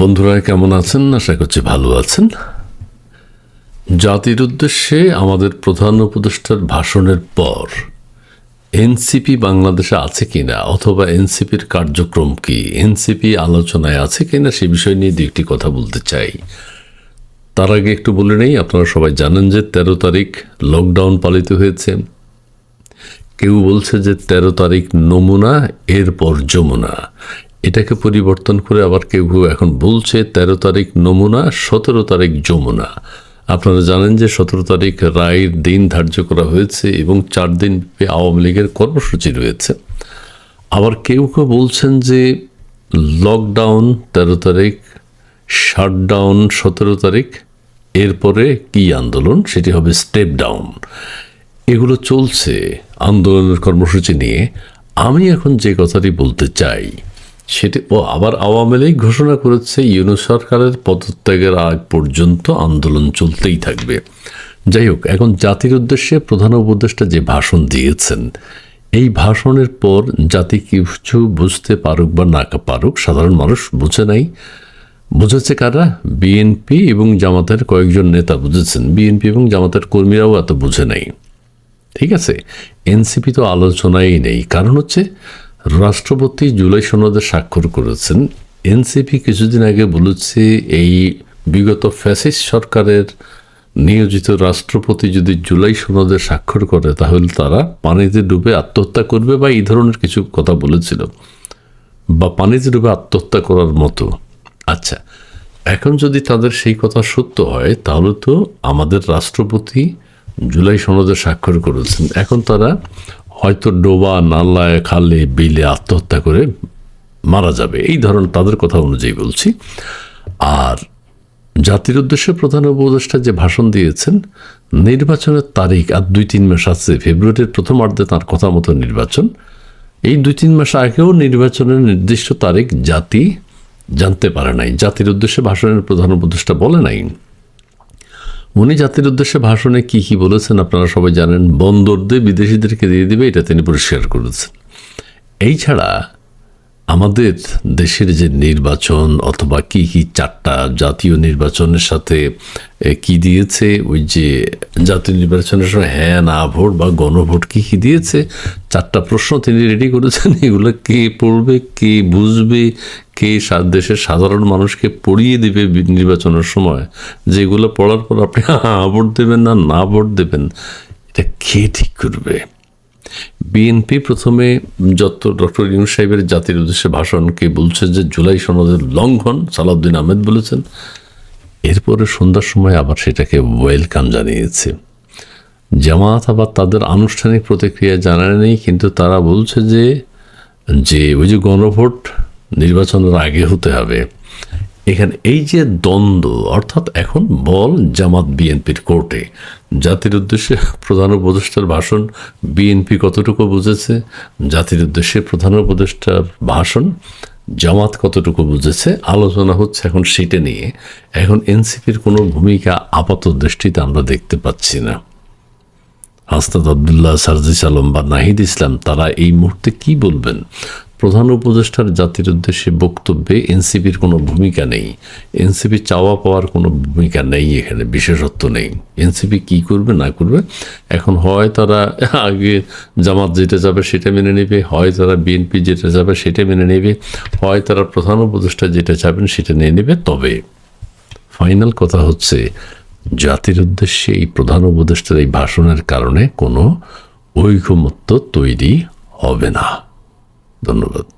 বন্ধুরা, কেমন আছেন? আশা করছি ভালো আছেন। জাতির উদ্দেশ্যে আমাদের প্রধান উপদেষ্টার ভাষণের পর এনসিপি বাংলাদেশে আছে কিনা অথবা এনসিপির কার্যক্রম কি, এনসিপি আলোচনায় আছে কিনা সে বিষয় নিয়ে দু একটি কথা বলতে চাই। তার আগে একটু বলে নেই, আপনারা সবাই জানেন যে তেরো তারিখ লকডাউন পালিত হয়েছে। কেউ বলছে যে তেরো তারিখ নমুনা, এরপর যমুনা। এটাকে পরিবর্তন করে আবার কেউ কেউ এখন বলছে তেরো তারিখ নমুনা, সতেরো তারিখ যমুনা। আপনারা জানেন যে সতেরো তারিখ রায়ের দিন ধার্য করা হয়েছে এবং চার দিন আওয়ামী লীগের কর্মসূচি রয়েছে। আবার কেউ কেউ বলছেন যে লকডাউন তেরো তারিখ শাটডাউন সতেরো তারিখ, এরপরে কি আন্দোলন? সেটি হবে স্টেপ ডাউন এগুলো চলছে আন্দোলনের কর্মসূচি নিয়ে। আমি এখন যে কথাটি বলতে চাই সেটি ও আবার আওয়ামী লীগ ঘোষণা করেছে ইউনু সরকারের পদত্যাগের আগ পর্যন্ত আন্দোলন চলতেই থাকবে। যাই হোক, এখন জাতির উদ্দেশ্যে প্রধান উপদেষ্টা যে ভাষণ দিয়েছেন, এই ভাষণের পর জাতি কিছু বুঝতে পারুক বা না পারুক, সাধারণ মানুষ বুঝে নাই। বুঝেছে কারা? বিএনপি এবং জামাতের কয়েকজন নেতা বুঝেছেন। বিএনপি এবং জামাতের কর্মীরাও এত বুঝে নাই। ঠিক আছে? এনসিপি তো আলোচনাই নেই। কারণ হচ্ছে রাষ্ট্রপতি জুলাই সনদে স্বাক্ষর করেছেন। এনসিপি কিছুদিন আগে বলেছে, এই বিগত ফ্যাসিস্ট সরকারের নিয়োজিত রাষ্ট্রপতি যদি জুলাই সনদে স্বাক্ষর করে, তাহলে তারা পানিতে ডুবে আত্মহত্যা করবে বা এই ধরনের কিছু কথা বলেছিল। বা পানিতে ডুবে আত্মহত্যা করার মতো। আচ্ছা এখন যদি তাদের সেই কথা সত্য হয়, তাহলে তো আমাদের রাষ্ট্রপতি জুলাই সনদে স্বাক্ষর করেছেন। এখন তারা হয়তো ডোবা নালায় খালে বিলে আত্মহত্যা করে মারা যাবে। এই ধরনের তাদের কথা অনুযায়ী বলছি। আর জাতির উদ্দেশ্যে প্রধান উপদেষ্টা যে ভাষণ দিয়েছেন, নির্বাচনের তারিখ আর দুই তিন মাস আছে, ফেব্রুয়ারির প্রথমার্ধে তার কথা মতো নির্বাচন। এই দুই তিন মাস আগেও নির্বাচনের নির্দিষ্ট তারিখ জাতি জানতে পারে নাই। জাতির উদ্দেশ্যে ভাষণের প্রধান উপদেষ্টা বলে নাই। উনি জাতির উদ্দেশ্যে ভাষণে কি কি বলেছেন আপনারা সবাই জানেন। বন্দর দিয়ে বিদেশিদেরকে দিয়ে দিবে, এটা তিনি পরিষ্কার করেছেন। এই ছাড়া আমাদের দেশের যে নির্বাচন অথবা কি কি চারটা জাতীয় নির্বাচনের সাথে কি দিয়েছে? ওই যে জাতীয় নির্বাচনের সময় হ্যাঁ না, ভোট বা গণভোট কি কি দিয়েছে? চারটা প্রশ্ন তিনি রেডি করেছেন। এগুলো কে পড়বে, কে বুঝবে, কে দেশের সাধারণ মানুষকে পড়িয়ে দেবে নির্বাচনের সময়? যেগুলো পড়ার পর আপনি ভোট দেবেন না না ভোট দেবেন, এটা কে ঠিক করবে? বিএনপি প্রথমে যত ডক্টর ইউনুস সাহেবের জাতির উদ্দেশ্যে ভাষণকে বলছে যে জুলাই সনদের লঙ্ঘন, সালাউদ্দিন আহমেদ বলেছেন, এরপরে সন্ধ্যার সময় আবার সেটাকে ওয়েলকাম জানিয়েছে। জামাত আবার তাদের আনুষ্ঠানিক প্রতিক্রিয়া জানায়নি কিন্তু তারা বলছে যে যে ওই যে গণভোট নির্বাচনের আগে হতে হবে। এখানে এই যে দ্বন্দ্ব, অর্থাৎ এখন বল জামাত বিএনপির কোর্টে, জাতির উদ্দেশ্যে প্রধান উপদেষ্টার ভাষণ, বিএনপি কতটুকু বুঝেছে, জাতির উদ্দেশ্যে প্রধান উপদেষ্টার ভাষণ, জামাত কতটুকু বুঝেছে, আলোচনা হচ্ছে এখন সেটা নিয়ে। এখন এনসিপির কোনো ভূমিকা আপাত দৃষ্টিতে আমরা দেখতে পাচ্ছি না। হাস্তাদ আবদুল্লাহ সারজিস আলম বা নাহিদ ইসলাম, তারা এই মুহূর্তে কি বলবেন? প্রধান উপদেষ্টার জাতির উদ্দেশ্যে বক্তব্যে এনসিপির কোনো ভূমিকা নেই। এনসিপি চাওয়া পাওয়ার কোনো ভূমিকা নেই, এখানে বিশেষত্ব নেই। এনসিপি কি করবে, না করবে? এখন হয় তারা আগে জামাত যেটা যাবে সেটা মেনে নেবে, হয় তারা বিএনপি যেটা যাবে সেটা মেনে নেবে, হয় তারা প্রধান উপদেষ্টা যেটা চাবেন সেটা নিয়ে নেবে। তবে ফাইনাল কথা হচ্ছে, জাতির উদ্দেশ্যে এই প্রধান উপদেষ্টার এই ভাষণের কারণে কোনো ঐকমত্য তৈরি হবে না। ধন্যবাদ।